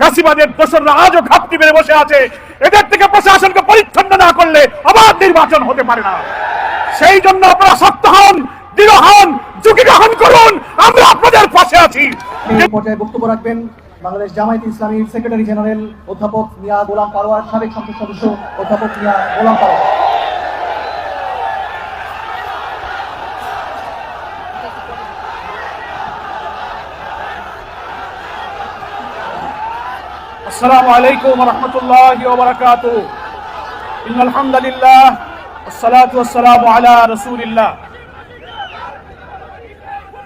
ফ্যাসিবাদের দোষররা আজও ঘাপটি মেরে বসে আছে। এদের থেকে প্রশাসনকে পরিচ্ছন্ন না করলে আবার নির্বাচন হতে পারে না। সেই জন্য আপনারা শক্ত হন, দৃঢ় হন, ঝুঁকি গ্রহণ করুন, আমরা আপনাদের পাশে আছি। পর্যায়ে বক্তব্য রাখবেন বাংলাদেশ জামায়াত ইসলামীর সেক্রেটারি জেনারেল অধ্যাপক মিয়া গোলাম পারোয়ার সাবেক সংসদ সদস্য অধ্যাপক মিয়া গোলাম পারোয়ার السلام عليكم ورحمة الله وبركاته إن الحمد لله والصلاة والسلام على رسول الله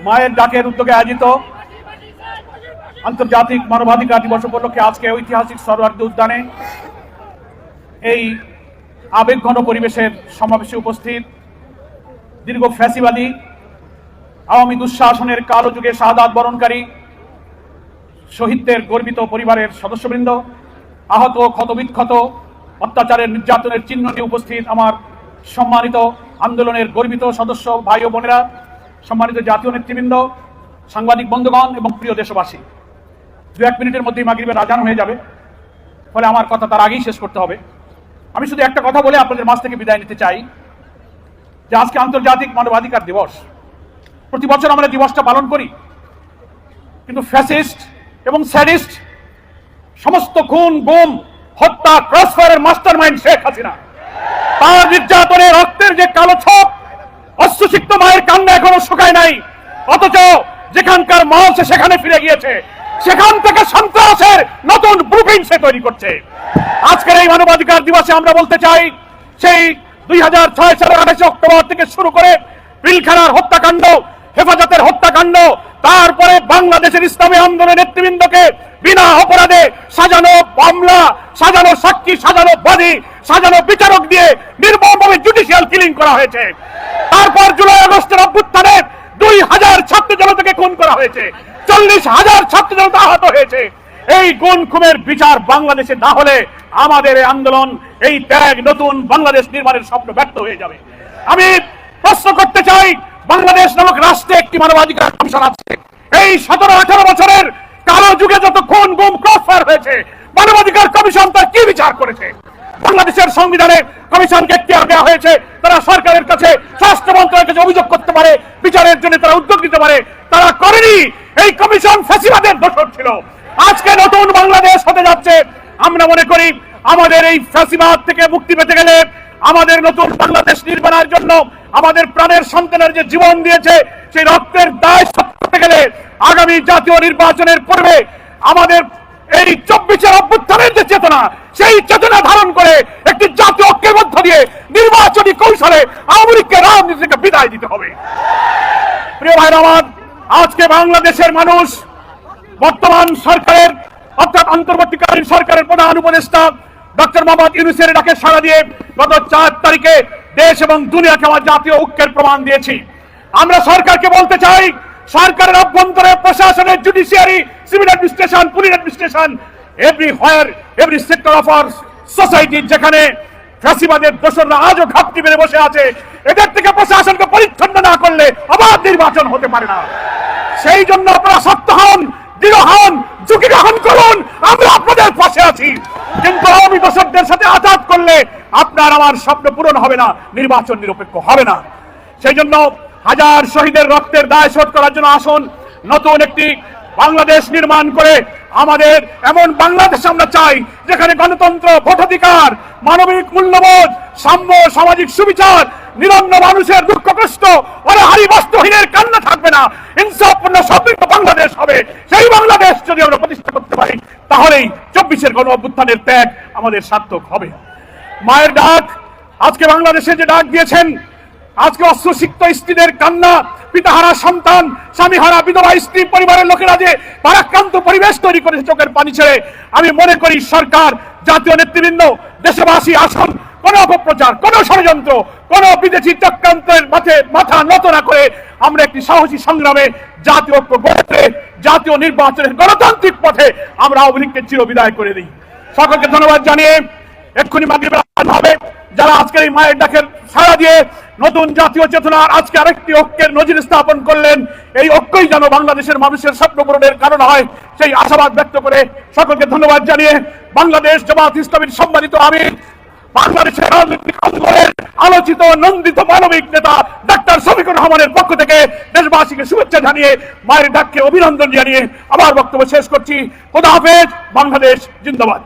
মায়ের ডাকের উদ্যোগে আয়োজিত আন্তর্জাতিক মানবাধিকার দিবস উপলক্ষে আজকে ঐতিহাসিক সরোয়ার্দী উদ্যানে এই আবেগঘন পরিবেশের সমাবেশে উপস্থিত দীর্ঘ ফ্যাসিবাদী আওয়ামী দুঃশাসনের কালো যুগে শাহাদাত বরণকারী শহীদদের গর্বিত পরিবারের সদস্যবৃন্দ, আহত ক্ষতবিক্ষত, অত্যাচারের নির্যাতনের চিহ্ন নিয়ে উপস্থিত আমার সম্মানিত আন্দোলনের গর্বিত সদস্য ভাই ও বোনেরা, সম্মানিত জাতীয় নেতৃবৃন্দ, সাংবাদিক বন্ধুগণ এবং প্রিয় দেশবাসী। দু এক মিনিটের মধ্যেই মাগরিবের আজান হয়ে যাবে, ফলে আমার কথা তার আগেই শেষ করতে হবে। আমি শুধু একটা কথা বলে আপনাদের মাঝ থেকে বিদায় নিতে চাই, যে আজকে আন্তর্জাতিক মানবাধিকার দিবস। প্রতি বছর আমরা দিবসটা পালন করি, কিন্তু ফ্যাসিস্ট এবং স্যাডিস্ট, সমস্ত খুন, গুম, হত্যা, ক্রসফায়ারের মাস্টার মাইন্ড শেখ হাসিনা। তার নির্যাতনে রক্তের যে কালো ছপ, অশ্রুসিক্ত মায়ের কান্না এখনও শুকায় নাই। অথচ যেখানকার মাল সে সেখানে ফিরে গিয়েছে। সেখান থেকে সন্ত্রাসের নতুন ব্লুপ্রিন্ট সে তৈরি করছে। আজকের এই মানবাধিকার দিবসে আমরা বলতে চাই, সেই দুই হাজার ছয় সালের আঠাশে অক্টোবর থেকে শুরু করে পিলখানার হত্যাকাণ্ড, হেফাজতের হত্যাকাণ্ড তারপরে বাংলাদেশের ইসলামী আন্দোলনের নেতৃবৃন্দকে বিনা অপরাধে সাজানো মামলা, সাজানো সাক্ষী, সাজানো বাদী, সাজানো বিচারক দিয়ে নির্মমভাবে জুডিশিয়াল কিলিং করা হয়েছে। তারপর জুলাই আগস্টের অভ্যুত্থানে দুই হাজার ছাত্র জনতাকে খুন করা হয়েছে। চল্লিশ হাজার ছাত্র জনতা আহত হয়েছে। এই গুণ খুনের বিচার বাংলাদেশে না হলে আমাদের এই আন্দোলন, এই ত্যাগ নতুন বাংলাদেশ নির্মাণের স্বপ্ন ব্যর্থ হয়ে যাবে। আমি প্রশ্ন করতে চাই বাংলাদেশ নামক রাষ্ট্রে একটি মানবাধিকার কমিশন আছে। এই সতেরো আঠারো বছরের কালো যুগে যত খুন, গুম, ক্রসফায়ার হয়েছে, মানবাধিকার কমিশন তার কি বিচার করেছে? বাংলাদেশের সংবিধানে কমিশনকে এখতিয়ার দেওয়া হয়েছে, তারা সরকারের কাছে স্বরাষ্ট্র মন্ত্রণালয়ের কাছে অভিযোগ করতে পারে, বিচারের জন্য তারা উদ্যোগ নিতে পারে, তারা করেনি। এই কমিশন ফ্যাসিবাদের দোষর ছিল। আজকে নতুন বাংলাদেশ হতে যাচ্ছে। আমরা মনে করি, আমাদের এই ফ্যাসিবাদ থেকে মুক্তি পেতে গেলে আমাদের নতুন বাংলাদেশ নির্মাণের জন্য আমাদের প্রাণের সন্তানের যে জীবন দিয়েছে, সেই রক্তের দায় করতে গেলে আগামী জাতীয় নির্বাচনের পূর্বে আমাদের এই চব্বিশের অভ্যুত্থানের যে চেতনা, সেই চেতনা ধারণ করে একটি জাতীয় ঐক্যের মধ্য দিয়ে নির্বাচনী কৌশলে আওয়ামী লীগকে রাজনীতি থেকে বিদায় দিতে হবে। প্রিয় ভাইরা আমার, আজকে বাংলাদেশের মানুষ বর্তমান সরকারের, অর্থাৎ অন্তর্বর্তীকালীন সরকারের প্রধান উপদেষ্টা ডক্টর মোহাম্মদ ইউনুসের ডাকে সাড়া দিয়ে গত চার তারিখে দেশ এবং দুনিয়াকে আমার জাতীয় ঐক্যের প্রমাণ দিয়েছি। আমরা সরকারকে বলতে চাই, সরকারের অভ্যন্তরে প্রশাসনের judiciary civil administration police administration everywhere every sector of our society যেখানে ফ্যাসিবাদের দোসররা আজও ঘাপটি মেরে বসে আছে, এদের থেকে প্রশাসনকে পরিচ্ছন্ন না করলে আবার নির্বাচন হতে পারে না। সেই জন্য আপনারা শক্ত হন, দৃঢ় হন, ঝুঁকি গ্রহণ করুন, আমরা আপনাদের পাশে আছি। কিন্তু আওয়ামী দোষকদের সাথে আঘাত করলে আপনার আমার স্বপ্ন পূরণ হবে না, নির্বাচন নিরপেক্ষ হবে না। সেই জন্য হাজার শহীদের রক্তের দায় শোধ করার জন্য আসুন, নতুন একটি বাংলাদেশ নির্মাণ করে আমাদের এমন বাংলাদেশ আমরা চাই, যেখানে গণতন্ত্র, ভোটাধিকার, মানবিক মূল্যবোধ, সাম্য সামাজিক সুবিচার, নিরন্ন মানুষের দুঃখ কষ্ট অনাহারি বস্ত্রহীনের কান্না থাকবে না, ইনসাফপূর্ণ সমৃদ্ধ বাংলাদেশ হবে। সেই বাংলাদেশ যদি আমরা প্রতিষ্ঠা করতে পারি, তাহলেই চব্বিশের গণ অভ্যুত্থানের ত্যাগ আমাদের সার্থক হবে। মায়ের ডাক। আজকে বাংলাদেশে যে ডাক দিয়েছেন, আজকে অস্ত্রসিক্ত স্ত্রীদের কান্না, পিতাহারা সন্তান, স্বামীহারা বিধবা স্ত্রী পরিবারের লোকেরা যে ভারাক্রান্ত পরিবেশ তৈরি করেছে চোখের পানি ছেড়ে, আমি মনে করি সরকার, জাতীয় নেতৃবৃন্দ, দেশবাসী আসন, কোন অপপ্রচার, কোন ষড়যন্ত্র, কোন বিদেশি চক্রান্তের মাঠে মাথা নত না করে আমরা একটি সাহসী সংগ্রামে জাতীয় ঐক্য জাতীয় নির্বাচনের গণতান্ত্রিক পথে আমরা আওয়ামী লীগকে চিরবিদায় করে দিই। সকলকে ধন্যবাদ জানিয়ে এক্ষুনি মাগরিবের আজান হবে। যারা আজকের এই মায়ের ডাকের সাড়া দিয়ে নতুন জাতীয় চেতনার আজকে আরেকটি ঐক্যের নজির স্থাপন করলেন, এই ঐক্যই যেন বাংলাদেশের মানুষের স্বপ্ন পূরণের কারণ হয়, সেই আশাবাদ ব্যক্ত করে সকলকে ধন্যবাদ জানিয়ে বাংলাদেশ জামাত ইসলামীর সম্মানিত আমির বাংলাদেশের রাজনৈতিক অঙ্গনের আলোচিত নন্দিত মানবিক নেতা ডাক্তার শফিকুর রহমানের পক্ষ থেকে দেশবাসীকে শুভেচ্ছা জানিয়ে মায়ের ডাককে অভিনন্দন জানিয়ে আমার বক্তব্য শেষ করছি। খোদা হাফেজ, বাংলাদেশ জিন্দাবাদ।